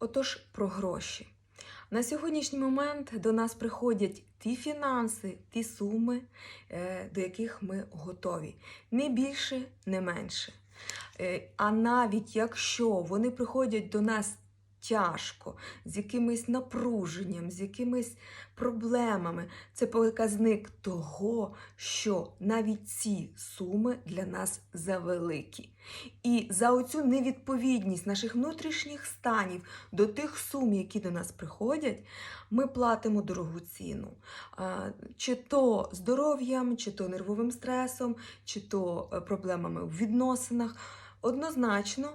Отож, про гроші. На сьогоднішній момент до нас приходять ті фінанси, ті суми, е, до яких ми готові. Не більше, не менше. Е, А навіть якщо вони приходять до нас тяжко, з якимось напруженням, з якимись проблемами, це показник того, що навіть ці суми для нас завеликі. І за оцю невідповідність наших внутрішніх станів до тих сум, які до нас приходять, ми платимо дорогу ціну. Чи то здоров'ям, чи то нервовим стресом, чи то е, проблемами в відносинах. Однозначно,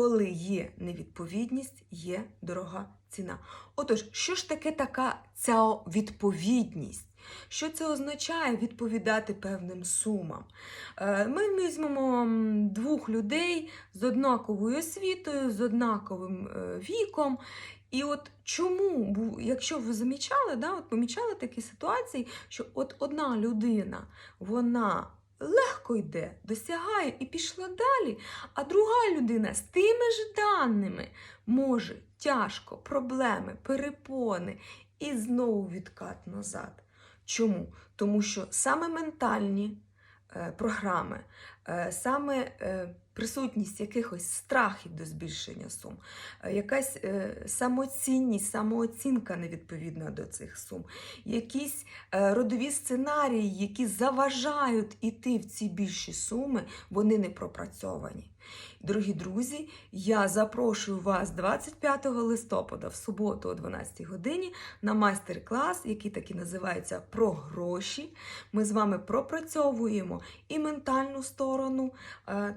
коли є невідповідність, є дорога ціна. Отож, що ж таке така ця відповідність? Що це означає відповідати певним сумам? Е, Ми візьмемо двох людей з однаковою освітою, з однаковим е, віком. І от чому, якщо ви замічали, да, от помічали такі ситуації, що от одна людина, вона легко йде, досягає і пішла далі, а друга людина з тими ж даними може тяжко, проблеми, перепони і знову відкат назад. Чому? Тому що саме ментальні е, програми, е, саме е, присутність якихось страхів до збільшення сум, е, якась е, самоцінність, самооцінка невідповідна до цих сум, якісь е, родові сценарії, які заважають іти в ці більші суми, вони не пропрацьовані. Дорогі друзі, я запрошую вас 25 листопада в суботу о 12 годині на майстер-клас, який так і називається Про гроші. Ми з вами пропрацьовуємо і ментальну сторону,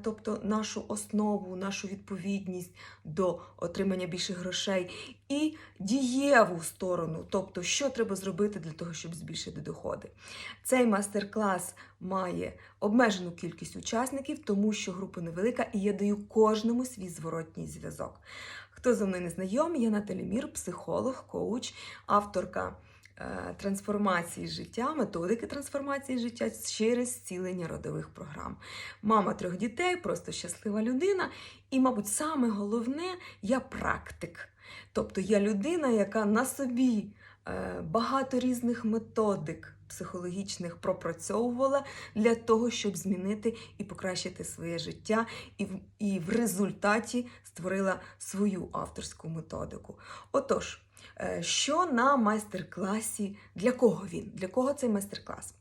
тобто нашу основу, нашу відповідність до отримання більших грошей, і дієву сторону, тобто, що треба зробити для того, щоб збільшити доходи. Цей майстер-клас має обмежену кількість учасників, тому що група невелика, і я даю кожному свій зворотній зв'язок. Хто зі мною не знайомий, я Наталі Мір, психолог, коуч, авторка трансформації життя, методики трансформації життя через зцілення родових програм. Мама трьох дітей, просто щаслива людина. І, мабуть, саме головне, я практик. Тобто я людина, яка на собі е, багато різних методик психологічних пропрацьовувала для того, щоб змінити і покращити своє життя, і в, і в результаті створила свою авторську методику. Отож, е, що на майстер-класі, для кого він? Для кого цей майстер-клас?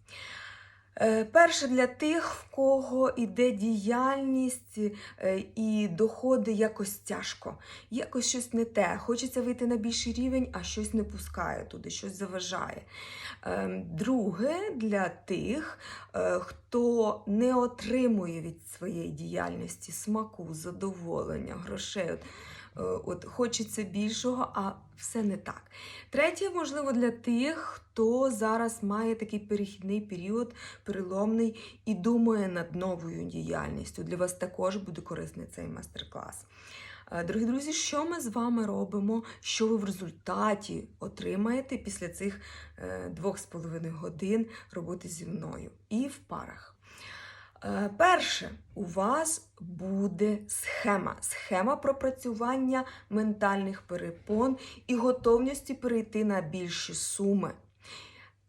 Е, Перше для тих, в кого іде діяльність е, і доходи якось тяжко, якось щось не те. Хочеться вийти на більший рівень, а щось не пускає туди, щось заважає. Е, Друге для тих, хто не отримує від своєї діяльності смаку, задоволення, грошей. От, е, хочеться більшого, а все не так. Третє, можливо, для тих, хто зараз має такий перехідний період, переломний і думає над новою діяльністю. Для вас також буде корисний цей майстер-клас. Е, Дорогі друзі, що ми з вами робимо? Що ви в результаті отримаєте після цих е, двох з половиною годин роботи зі мною і в парах? Е, Перше, у вас буде схема. Схема пропрацювання ментальних перепон і готовності перейти на більші суми.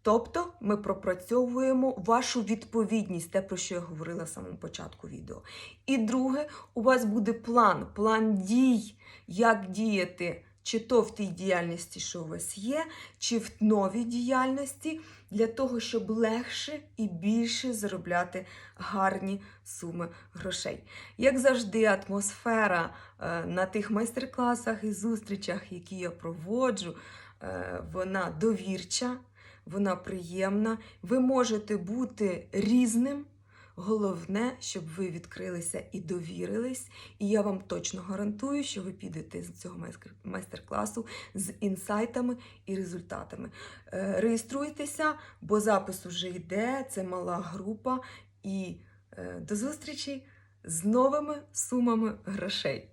Тобто ми пропрацьовуємо вашу відповідність, те, про що я говорила в самому початку відео. І друге, у вас буде план, план дій, як діяти, чи то в тій діяльності, що у вас є, чи в новій діяльності, для того, щоб легше і більше заробляти гарні суми грошей. Як завжди, атмосфера е, на тих майстер-класах і зустрічах, які я проводжу, е, вона довірча, вона приємна. Ви можете бути різним. Головне, щоб ви відкрилися і довірились, і я вам точно гарантую, що ви підете з цього майстер- майстер-класу з інсайтами і результатами. Е, Реєструйтеся, бо запис уже йде, це мала група. І е, до зустрічі з новими сумами грошей.